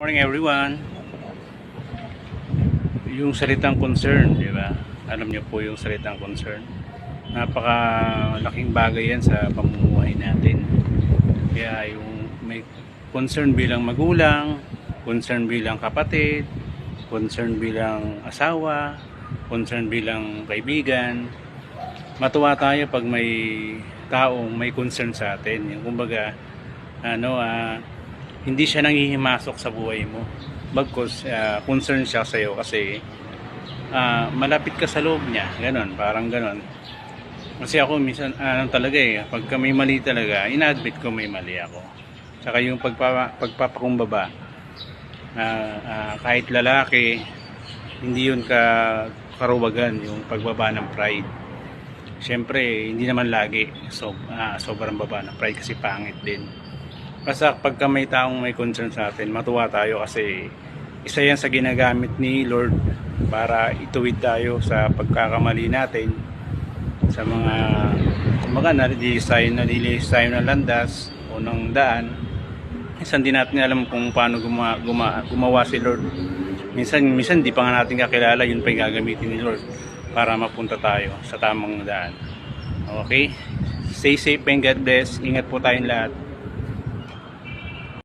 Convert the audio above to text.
Morning everyone. Yung salitang concern, di ba? Alam niyo po yung salitang concern. Napaka-laking bagay yan sa pamumuhay natin. Kaya yung may concern bilang magulang, concern bilang kapatid, concern bilang asawa, concern bilang kaibigan. Matuwa tayo pag may taong may concern sa atin. Yung kumbaga, ano, ah, hindi siya nangihimasok sa buhay mo. Bagkus, uh, concern siya sa iyo kasi ah, malapit ka sa loob niya. Ganon, parang ganon. Kasi ako minsan, ano talaga eh, pag may mali talaga, ina-admit ko may mali ako. Saka yung pagpapa, pagpapakumbaba, ah, ah, kahit lalaki, hindi yun ka karuwagan yung pagbaba ng pride. Siyempre, hindi naman lagi so, ah, sobrang baba ng pride kasi pangit din. Basta pagka may taong may concern sa atin, matuwa tayo kasi isa yan sa ginagamit ni Lord para ituwid tayo sa pagkakamali natin sa mga kumbaga nalilis tayo, nalilis tayo ng landas o ng daan. Minsan di natin alam kung paano guma, guma, gumawa si Lord. Minsan, minsan di pa nga natin kakilala yun pa yung gagamitin ni Lord para mapunta tayo sa tamang daan. Okay? Stay safe and God bless. Ingat po tayong lahat